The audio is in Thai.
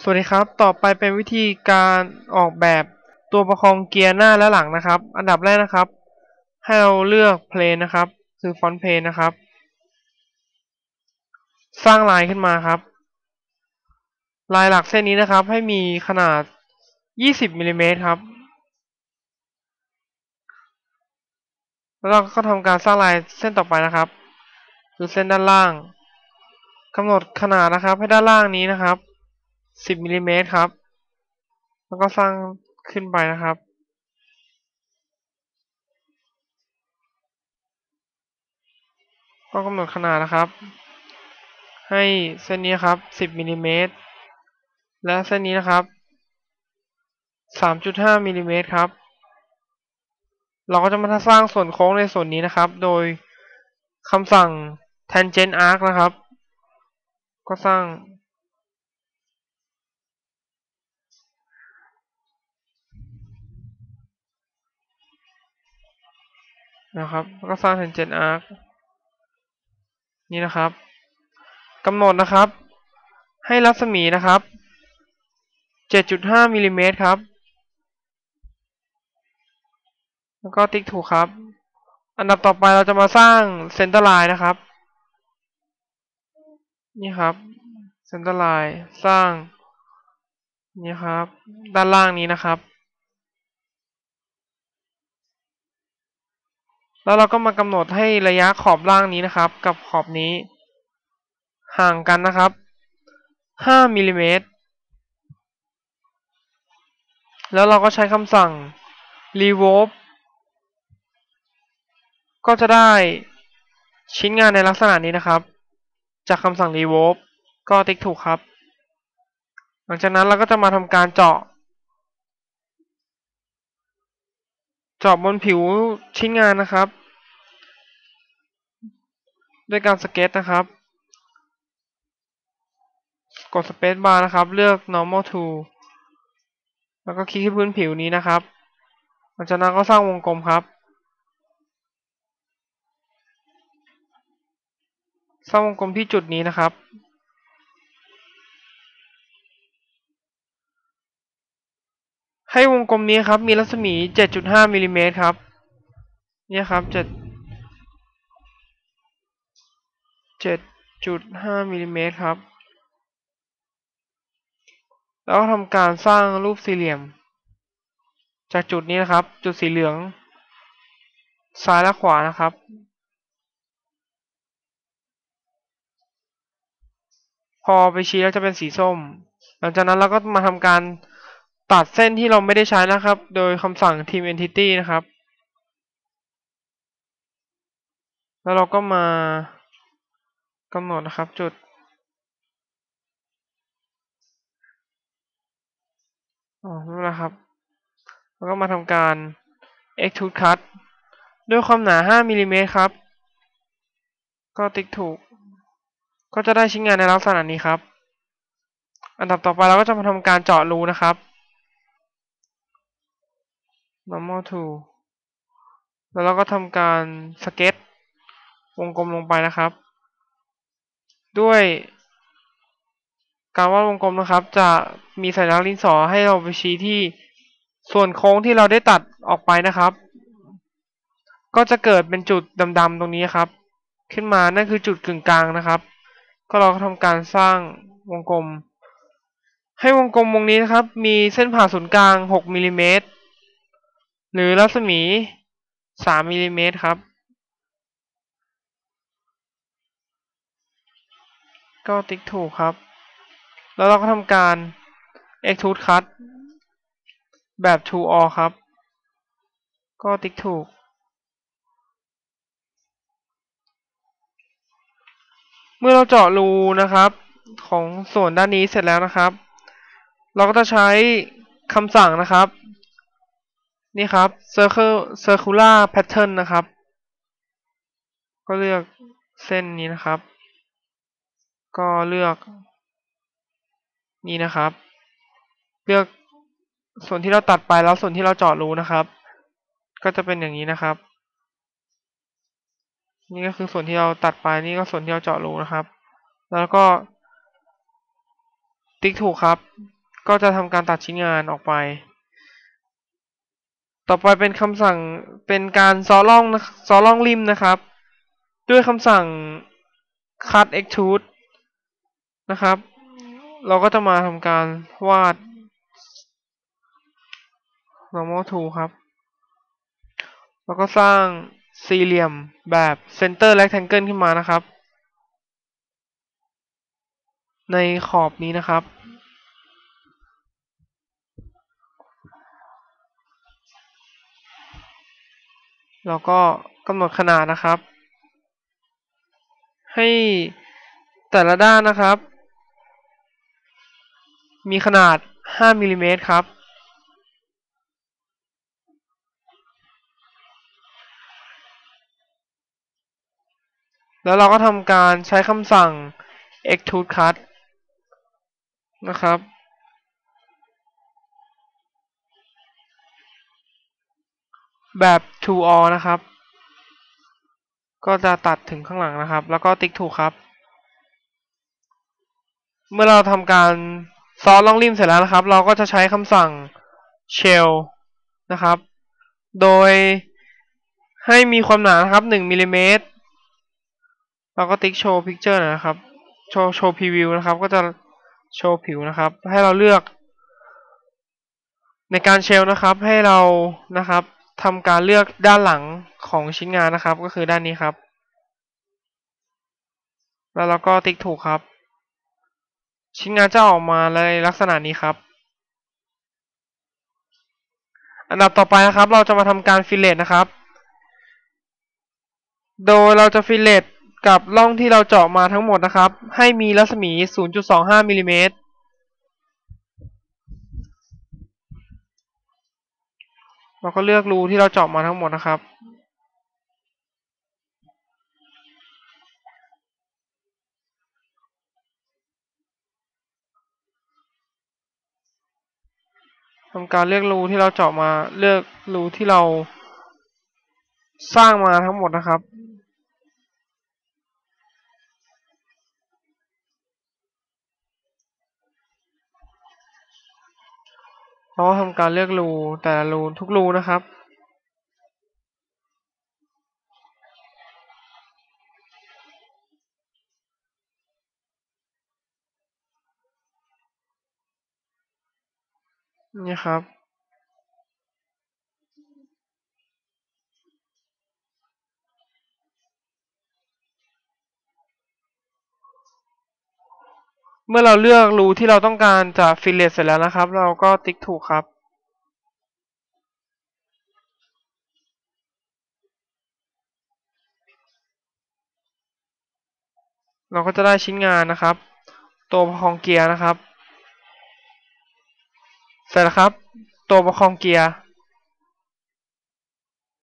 สวัสดีครับ ต่อไปเป็นวิธีการออกแบบตัวประคองเกียร์หน้าและหลังนะครับ อันดับแรกนะครับ ให้เราเลือกเพลนนะครับ คือฟอนต์เพลนนะครับ สร้างลายขึ้นมาครับ ลายหลักเส้นนี้นะครับ ให้มีขนาด 20มิลลิเมตรครับ แล้วเราก็ทำการสร้างลายเส้นต่อไปนะครับ คือเส้นด้านล่างกำหนดขนาดนะครับ ให้ด้านล่างนี้นะครับ สิบมิลลิเมตรครับ แล้วก็สร้างขึ้นไปนะครับ ก็กำหนดขนาดนะครับ ให้เส้นนี้ครับสิบมิลลิเมตร และเส้นนี้นะครับสามจุดห้ามิลลิเมตรครับ เราก็จะมาสร้างส่วนโค้งในส่วนนี้นะครับ โดยคำสั่ง tangent arc นะครับ ก็สร้าง นะครับก็สร้าง tangent arc นี่นะครับกำหนดนะครับ ให้รัศมีนะครับ 7.5มิลลิเมตรครับ แล้วก็ติ๊กถูกครับ อันดับต่อไปเราจะมาสร้างเซนเตอร์ไลน์นะครับ นี่ครับเซนเตอร์ไลน์สร้าง นี่ครับ ด้านล่างนี้นะครับ แล้วเราก็มากำหนดให้ระยะขอบล่างนี้นะครับ กับขอบนี้ ห่างกันนะครับ5มิลิเมตรแล้วเราก็ใช้คำสั่ง revolve ก็จะได้ชิ้นงานในลักษณะนี้นะครับ จากคำสั่ง revolve ก็ติ๊กถูกครับ หลังจากนั้นเราก็จะมาทำการเจาะ เจาะบนผิวชิ้นงานนะครับ ด้วยการสเก็ตนะครับ กด Space Bar นะครับ เลือก Normal tool แล้วก็คลิกที่พื้นผิวนี้นะครับหลังจากนั้นก็สร้างวงกลมครับ สร้างวงกลมที่จุดนี้นะครับ ให้วงกลมนี้ครับ มีรัศมี 7.5มิลลิเมตรครับ เนี่ยครับ7 7.5มิลลิเมตรครับ แล้วก็ทำการสร้างรูปสี่เหลี่ยม จากจุดนี้นะครับ จุดสีเหลือง ซ้ายและขวานะครับพอไปชี้แล้วจะเป็นสีส้ม หลังจากนั้นเราก็มาทำการ ตัดเส้นที่เราไม่ได้ใช้นะครับ โดยคำสั่ง team entity นะครับ แล้วเราก็มากำหนดนะครับจุดอ๋อนี่นะครับแล้วก็มาทำการ extrude cut ด้วยความหนา 5มิลิเมตรครับ ก็ติ๊กถูก ก็จะได้ชิ้นงานในลักษณะนี้ครับ อันดับต่อไปเราก็จะมาทำการเจาะรูนะครับ normal to แล้วเราก็ทำการสเก็ตวงกลมลงไปนะครับ ด้วย การวาดวงกลมนะครับ จะมีสัญลักษณ์ดินสอให้เราไปชี้ที่ส่วนโค้งที่เราได้ตัดออกไปนะครับ ก็จะเกิดเป็นจุดดำๆตรงนี้ครับ ขึ้นมานั่นคือจุดกึ่งกลางนะครับ ก็เราก็ทำการสร้างวงกลม ให้วงกลมวงนี้นะครับ มีเส้นผ่าศูนย์กลาง 6มิลิเมตร หรือรัศมี 3มิลิเมตรครับ ก็ติ๊กถูกครับ แล้วเราก็ทำการ extrude cut แบบ to all ครับ ก็ติ๊กถูก เมื่อเราเจาะรูนะครับ ของส่วนด้านนี้เสร็จแล้วนะครับ เราก็จะใช้คำสั่งนะครับ นี่ครับ circle circular pattern นะครับ ก็เลือกเส้นนี้นะครับ ก็เลือก นี่นะครับ เลือกส่วนที่เราตัดไปแล้วส่วนที่เราเจาะรูนะครับ ก็จะเป็นอย่างนี้นะครับ นี่ก็คือส่วนที่เราตัดไปนี่ก็ส่วนที่เราเจาะรูนะครับ แล้วก็ ติ๊กถูกครับ ก็จะทำการตัดชิ้นงานออกไป ต่อไปเป็นคำสั่งเป็นการซอล่องนะซอล่องริมนะครับ ด้วยคำสั่ง cut extrude นะครับ เราก็จะมาทำการวาด normal tool ครับ แล้วก็สร้างสี่เหลี่ยมแบบ center rectangle ขึ้นมานะครับ ในขอบนี้นะครับ แล้วก็กำหนดขนาดนะครับ ให้แต่ละด้านนะครับ มีขนาด 5มิลลิเมตรครับ แล้วเราก็ทำการใช้คำสั่ง extrude cut นะครับ แบบ to all นะครับ ก็จะตัดถึงข้างหลังนะครับ แล้วก็ติ๊กถูกครับ เมื่อเราทำการซอสล่องริมเสร็จแล้วนะครับ เราก็จะใช้คำสั่ง shell นะครับ โดยให้มีความหนานะครับ1มิลลิเมตรเราก็ติ๊กโชว์พิกเจอร์นะครับ โชว์โชว์พรีวิวนะครับ ก็จะโชว์ผิวนะครับ ให้เราเลือก ในการเชลนะครับ ให้เรานะครับ ทำการเลือกด้านหลังของชิ้นงานนะครับ ก็คือด้านนี้ครับ แล้วเราก็ติ๊กถูกครับ ชิ้นงานจะออกมาในลักษณะนี้ครับ อันดับต่อไปนะครับ เราจะมาทำการฟิลเลตนะครับ โดยเราจะฟิลเลตกับร่องที่เราเจาะมาทั้งหมดนะครับ ให้มีรัศมี 0.25มิลลิเมตร เราก็เลือกรูที่เราเจาะมาทั้งหมดนะครับ ทำการเลือกรูที่เราเจาะมา เลือกรูที่เราสร้างมาทั้งหมดนะครับ เราทำการเลือกรูแต่ละรูทุกรูนะครับ นี่ครับ เมื่อเราเลือกรูที่เราต้องการจะฟิลเลตเสร็จแล้วนะครับ เราก็ติ๊กถูกครับเราก็จะได้ชิ้นงานนะครับ ตัวประคองเกียร์นะครับ เสร็จแล้วครับ ตัวประคองเกียร์